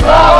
Bravo!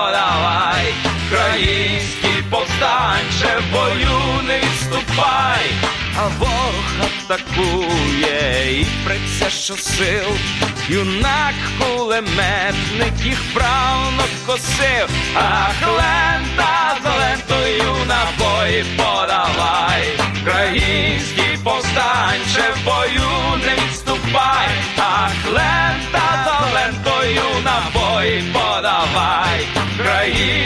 а ворог атакує. І преться щосил, юнак кулеметник їх правно косив, ах, лента за лентою набої подавай, український повстанче в бою не відступай, ах, лента за лентою набої подавай, український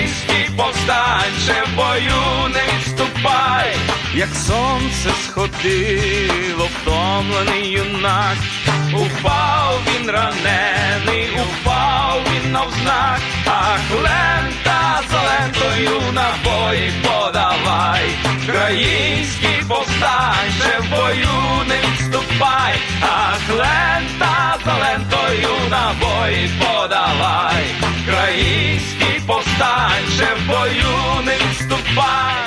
як сонце сходило, втомлений юнак, упав він ранений, упав він навзнак, ах, лента за лентою набої подавай, український повстанче в бою не відступай, ах, лента за лентою набої подавай, український повстанче в бою не відступай.